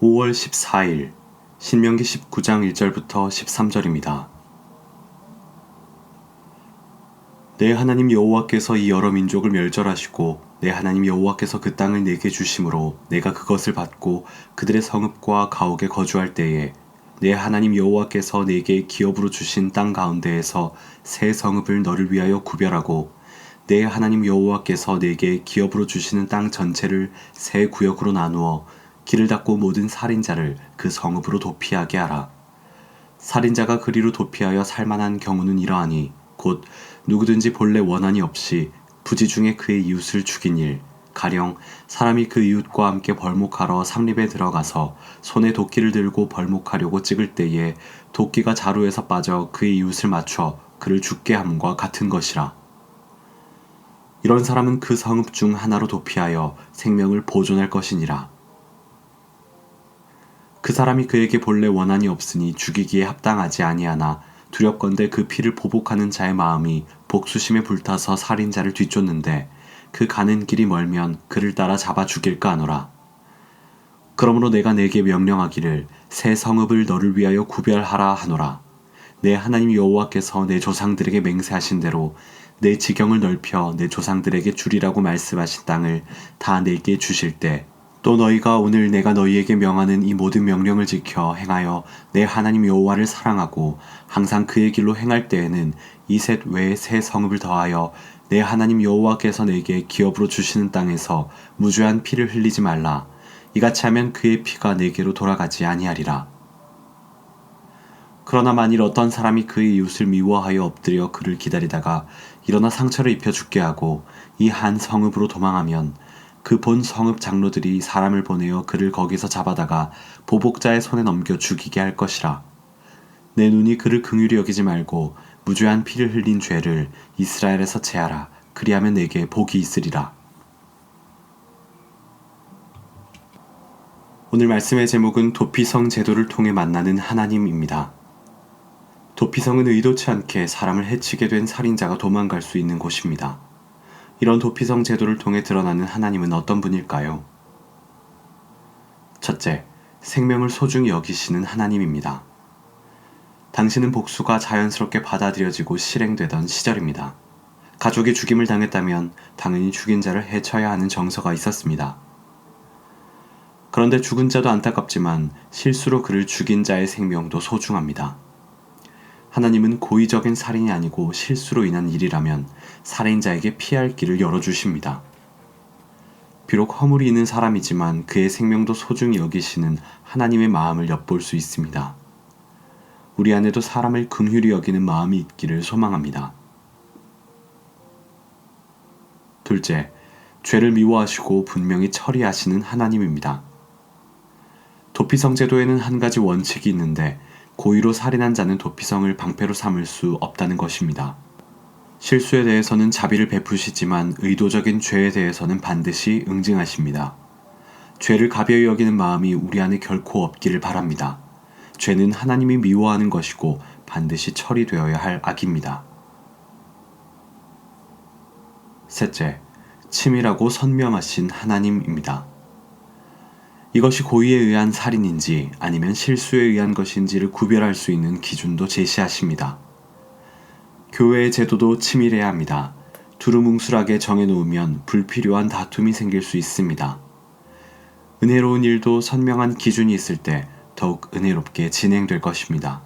5월 14일 신명기 19장 1절부터 13절입니다. 내 하나님 여호와께서 이 여러 민족을 멸절하시고 내 하나님 여호와께서 그 땅을 내게 주심으로 내가 그것을 받고 그들의 성읍과 가옥에 거주할 때에 내 하나님 여호와께서 내게 기업으로 주신 땅 가운데에서 새 성읍을 너를 위하여 구별하고 내 하나님 여호와께서 내게 기업으로 주시는 땅 전체를 새 구역으로 나누어 길을 닫고 모든 살인자를 그 성읍으로 도피하게 하라. 살인자가 그리로 도피하여 살만한 경우는 이러하니 곧 누구든지 본래 원한이 없이 부지 중에 그의 이웃을 죽인 일, 가령 사람이 그 이웃과 함께 벌목하러 삼립에 들어가서 손에 도끼를 들고 벌목하려고 찍을 때에 도끼가 자루에서 빠져 그의 이웃을 맞춰 그를 죽게 함과 같은 것이라. 이런 사람은 그 성읍 중 하나로 도피하여 생명을 보존할 것이니라. 그 사람이 그에게 본래 원한이 없으니 죽이기에 합당하지 아니하나 두렵건대 그 피를 보복하는 자의 마음이 복수심에 불타서 살인자를 뒤쫓는데 그 가는 길이 멀면 그를 따라 잡아 죽일까 하노라. 그러므로 내가 내게 명령하기를 새 성읍을 너를 위하여 구별하라 하노라. 내 하나님 여호와께서 내 조상들에게 맹세하신 대로 내 지경을 넓혀 내 조상들에게 주리라고 말씀하신 땅을 다 내게 주실 때 또 너희가 오늘 내가 너희에게 명하는 이 모든 명령을 지켜 행하여 내 하나님 여호와를 사랑하고 항상 그의 길로 행할 때에는 이 셋 외에 새 성읍을 더하여 내 하나님 여호와께서 내게 기업으로 주시는 땅에서 무죄한 피를 흘리지 말라. 이같이 하면 그의 피가 내게로 돌아가지 아니하리라. 그러나 만일 어떤 사람이 그의 이웃을 미워하여 엎드려 그를 기다리다가 일어나 상처를 입혀 죽게 하고 이 한 성읍으로 도망하면 그 본 성읍 장로들이 사람을 보내어 그를 거기서 잡아다가 보복자의 손에 넘겨 죽이게 할 것이라. 내 눈이 그를 긍휼히 여기지 말고 무죄한 피를 흘린 죄를 이스라엘에서 제하라. 그리하면 내게 복이 있으리라. 오늘 말씀의 제목은 도피성 제도를 통해 만나는 하나님입니다. 도피성은 의도치 않게 사람을 해치게 된 살인자가 도망갈 수 있는 곳입니다. 이런 도피성 제도를 통해 드러나는 하나님은 어떤 분일까요? 첫째, 생명을 소중히 여기시는 하나님입니다. 당신은 복수가 자연스럽게 받아들여지고 실행되던 시절입니다. 가족이 죽임을 당했다면 당연히 죽인 자를 해쳐야 하는 정서가 있었습니다. 그런데 죽은 자도 안타깝지만 실수로 그를 죽인 자의 생명도 소중합니다. 하나님은 고의적인 살인이 아니고 실수로 인한 일이라면 살인자에게 피할 길을 열어주십니다. 비록 허물이 있는 사람이지만 그의 생명도 소중히 여기시는 하나님의 마음을 엿볼 수 있습니다. 우리 안에도 사람을 긍휼히 여기는 마음이 있기를 소망합니다. 둘째, 죄를 미워하시고 분명히 처리하시는 하나님입니다. 도피성 제도에는 한 가지 원칙이 있는데 고의로 살인한 자는 도피성을 방패로 삼을 수 없다는 것입니다. 실수에 대해서는 자비를 베푸시지만 의도적인 죄에 대해서는 반드시 응징하십니다. 죄를 가벼이 여기는 마음이 우리 안에 결코 없기를 바랍니다. 죄는 하나님이 미워하는 것이고 반드시 처리되어야 할 악입니다. 셋째, 치밀하고 선명하신 하나님입니다. 이것이 고의에 의한 살인인지 아니면 실수에 의한 것인지를 구별할 수 있는 기준도 제시하십니다. 교회의 제도도 치밀해야 합니다. 두루뭉술하게 정해놓으면 불필요한 다툼이 생길 수 있습니다. 은혜로운 일도 선명한 기준이 있을 때 더욱 은혜롭게 진행될 것입니다.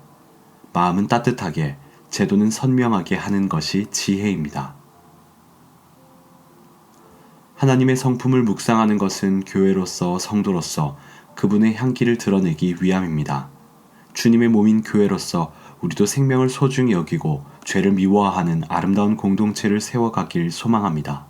마음은 따뜻하게, 제도는 선명하게 하는 것이 지혜입니다. 하나님의 성품을 묵상하는 것은 교회로서 성도로서 그분의 향기를 드러내기 위함입니다. 주님의 몸인 교회로서 우리도 생명을 소중히 여기고 죄를 미워하는 아름다운 공동체를 세워가길 소망합니다.